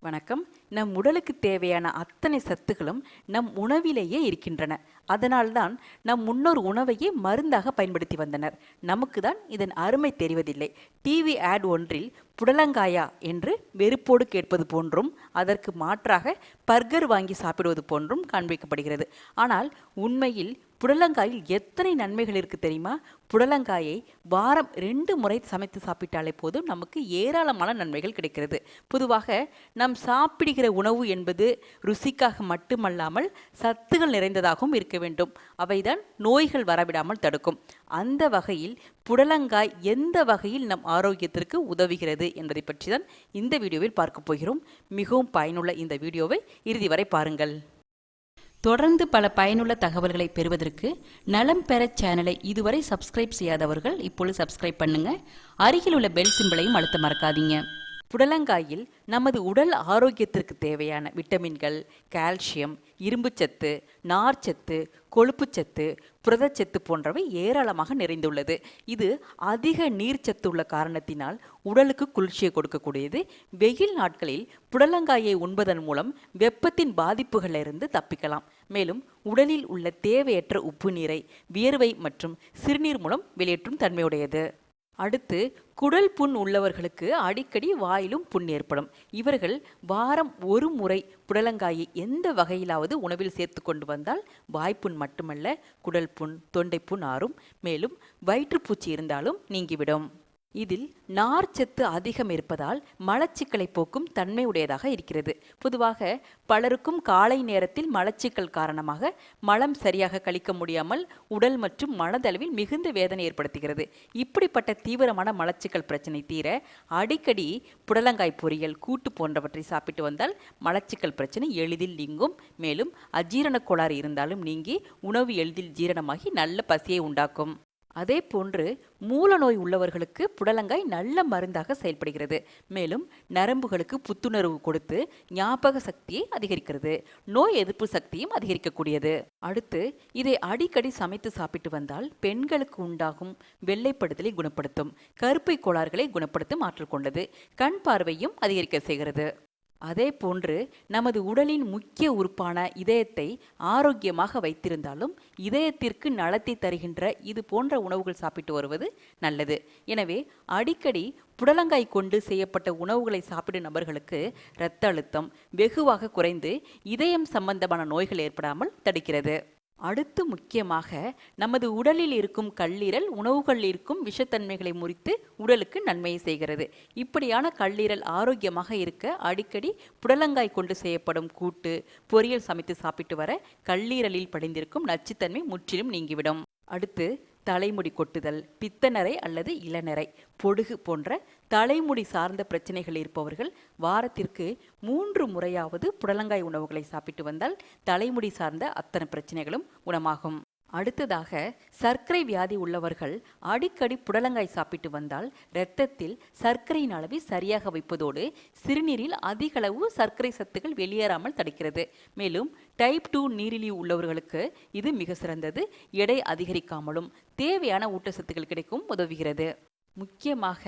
வணக்கம். நம் உடலுக்கு தேவையான அத்தனை சத்துக்களும் நம் உணவிலேயே இருக்கின்றன. அதனால்தான் நம் முன்னோர் உணவையே மருந்தாக பயன்படுத்தி வந்தனர். நமக்கு தான் இதன் அருமை தெரிவதில்லை. டிவி ஆட் ஒன்றில் புடலங்காயா என்று வெறுப்போடு கேட்பது போன்றும் அதற்கு மாற்றாக பர்கர் வாங்கி சாப்பிடுவது போன்றும் காண்பிக்கப்படுகிறது. ஆனால் உண்மையில் புடலங்காயில் எத்தனை நன்மைகள் இருக்குது தெரியுமா? புடலங்காயை வாரம் ரெண்டு முறை சமைத்து சாப்பிட்டாலே போதும் நமக்கு ஏராளமான நன்மைகள் கிடைக்கிறது. பொதுவாக நாம் சாப்பிடுகிற உணவு என்பது ருசிக்காக மட்டுமல்லாமல் சத்துகள் நிறைந்ததாகவும் இருக்க வேண்டும். அவைதான் நோய்கள் வரவிடாமல் தடுக்கும். அந்த வகையில் புடலங்காய் எந்த வகையில் நம் ஆரோக்கியத்திற்கு உதவுகிறது என்பதை பற்றி தான் இந்த வீடியோவில் பார்க்க போகிறோம். மிகவும் பயனுள்ள இந்த வீடியோவை இறுதி வரை பாருங்கள். தொடர்ந்து பல பயனுள்ள தகவல்களை பெறுவதற்கு நலம் பெற சேனலை இதுவரை சப்ஸ்கிரைப் செய்யாதவர்கள் இப்பொழுது சப்ஸ்கிரைப் பண்ணுங்க. அருகில் உள்ள பெல் சிம்பிளையும் அழுத்த மறக்காதீங்க. புடலங்காயில் நமது உடல் ஆரோக்கியத்திற்கு தேவையான விட்டமின்கள் கால்சியம் இரும்புச்சத்து நார்ச்சத்து கொழுப்புச்சத்து புரதச்சத்து போன்றவை ஏராளமாக நிறைந்துள்ளது. இது அதிக நீர்ச்சத்து உள்ள காரணத்தினால் உடலுக்கு குளிர்ச்சியை கொடுக்கக்கூடியது. வெயில் நாட்களில் புடலங்காயை உண்பதன் மூலம் வெப்பத்தின் பாதிப்புகளிலிருந்து தப்பிக்கலாம். மேலும் உடலில் உள்ள தேவையற்ற உப்பு நீரை வியர்வை மற்றும் சிறுநீர் மூலம் வெளியேற்றும் தன்மையுடையது. அடுத்து குடல் புண் உள்ளவர்களுக்கு அடிக்கடி வாயிலும் புண் ஏற்படும். இவர்கள் வாரம் ஒரு முறை புடலங்காயை எந்த வகையிலாவது உணவில் சேர்த்து கொண்டு வந்தால் வாய்ப்புண் மட்டுமல்ல குடல் புண் தொண்டை புண் ஆறும் மேலும் வயிற்றுப்பூச்சி இருந்தாலும் நீங்கிவிடும். இதில் நார்ச்சத்து அதிகம் இருப்பதால் மலச்சிக்கலை போக்கும் தன்மை உடையதாக இருக்கிறது. பொதுவாக பலருக்கும் காலை நேரத்தில் மலச்சிக்கல் காரணமாக மலம் சரியாக கழிக்க முடியாமல் உடல் மற்றும் மனதளவில் மிகுந்த வேதனை ஏற்படுத்துகிறது. இப்படிப்பட்ட தீவிரமான மலச்சிக்கல் பிரச்சனை தீர அடிக்கடி புடலங்காய் பொரியல் கூட்டு போன்றவற்றை சாப்பிட்டு வந்தால் மலச்சிக்கல் பிரச்சனை எளிதில் நீங்கும். மேலும் அஜீரண கோளாறு இருந்தாலும் நீங்கி உணவு எளிதில் ஜீரணமாகி நல்ல பசியை உண்டாக்கும். அதே போன்று மூல நோய் உள்ளவர்களுக்கு புடலங்காய் நல்ல மருந்தாக செயல்படுகிறது. மேலும் நரம்புகளுக்கு புத்துணர்வு கொடுத்து ஞாபக சக்தியை அதிகரிக்கிறது. நோய் எதிர்ப்பு சக்தியும் அதிகரிக்கக்கூடியது. அடுத்து இதை அடிக்கடி சமைத்து சாப்பிட்டு வந்தால் பெண்களுக்கு உண்டாகும் வெள்ளைப்படுதலை குணப்படுத்தும் கருப்பை கோளாறுகளை குணப்படுத்தும் ஆற்றல் கொண்டது கண் பார்வையும் அதிகரிக்க செய்கிறது. அதே போன்று நமது உடலின் முக்கிய உறுப்பான இதயத்தை ஆரோக்கியமாக வைத்திருந்தாலும் இதயத்திற்கு நலத்தை தருகின்ற இது போன்ற உணவுகள் சாப்பிட்டு வருவது நல்லது. எனவே அடிக்கடி புடலங்காய் கொண்டு செய்யப்பட்ட உணவுகளை சாப்பிடும் நபர்களுக்கு இரத்த அழுத்தம் வெகுவாக குறைந்து இதயம் சம்பந்தமான நோய்கள் ஏற்படாமல் தடுக்கிறது. அடுத்து முக்கியமாக நமது உடலில் இருக்கும் கல்லீரல் உணவுகளில் இருக்கும் விஷத்தன்மைகளை முறித்து உடலுக்கு நன்மையை செய்கிறது. இப்படியான கல்லீரல் ஆரோக்கியமாக இருக்க அடிக்கடி புடலங்காய் கொண்டு செய்யப்படும் கூட்டு பொரியல் சமைத்து சாப்பிட்டு வர கல்லீரலில் படிந்திருக்கும் நச்சுத்தன்மை முற்றிலும் நீங்கிவிடும். அடுத்து தலைமுடி கொட்டுதல் பித்தநரை அல்லது இளநரை பொடுகு போன்ற தலைமுடி சார்ந்த பிரச்சனைகள் இருப்பவர்கள் வாரத்திற்கு மூன்று முறையாவது புடலங்காய் உணவுகளை சாப்பிட்டு வந்தால் தலைமுடி சார்ந்த அத்தனை பிரச்சனைகளும் குணமாகும். அடுத்ததாக சர்க்கரை வியாதி உள்ளவர்கள் அடிக்கடி புடலங்காய் சாப்பிட்டு வந்தால் இரத்தத்தில் சர்க்கரையின் அளவை சரியாக வைப்பதோடு சிறுநீரில் அதிக அளவு சர்க்கரை சத்துக்கள் வெளியேறாமல் தடுக்கிறது. மேலும் டைப் டூ நீரிழிவு உள்ளவர்களுக்கு இது மிக சிறந்தது. எடை அதிகரிக்காமலும் தேவையான ஊட்டச்சத்துக்கள் கிடைக்கும் உதவுகிறது. முக்கியமாக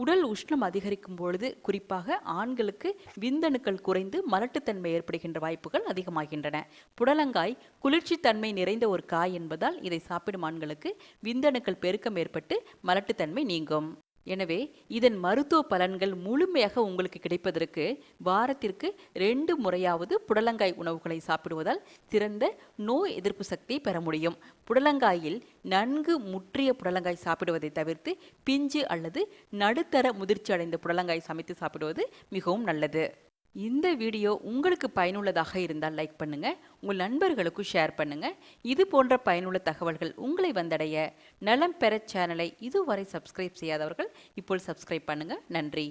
உடல் உஷ்ணம் அதிகரிக்கும் பொழுது குறிப்பாக ஆண்களுக்கு விந்தணுக்கள் குறைந்து மலட்டுத்தன்மை ஏற்படுகின்ற வாய்ப்புகள் அதிகமாகின்றன. புடலங்காய் குளிர்ச்சித்தன்மை நிறைந்த ஒரு காய் என்பதால் இதை சாப்பிடும் ஆண்களுக்கு விந்தணுக்கள் பெருக்கம் ஏற்பட்டு மலட்டுத்தன்மை நீங்கும். எனவே இதன் மருத்துவ பலன்கள் முழுமையாக உங்களுக்கு கிடைப்பதற்கு வாரத்திற்கு ரெண்டு முறையாவது புடலங்காய் உணவுகளை சாப்பிடுவதால் சிறந்த நோய் எதிர்ப்பு சக்தியை பெற முடியும். புடலங்காயில் நன்கு முற்றிய புடலங்காய் சாப்பிடுவதை தவிர்த்து பிஞ்சு அல்லது நடுத்தர முதிர்ச்சி அடைந்த புடலங்காய் சமைத்து சாப்பிடுவது மிகவும் நல்லது. இந்த வீடியோ உங்களுக்கு பயனுள்ளதாக இருந்தால் லைக் பண்ணுங்க உங்கள் நண்பர்களுக்கும் ஷேர் பண்ணுங்க. இது போன்ற பயனுள்ள தகவல்கள் உங்களை வந்தடைய நலம் பெற சேனலை இதுவரை சப்ஸ்கிரைப் செய்யாதவர்கள் இப்போ சப்ஸ்கிரைப் பண்ணுங்க. நன்றி.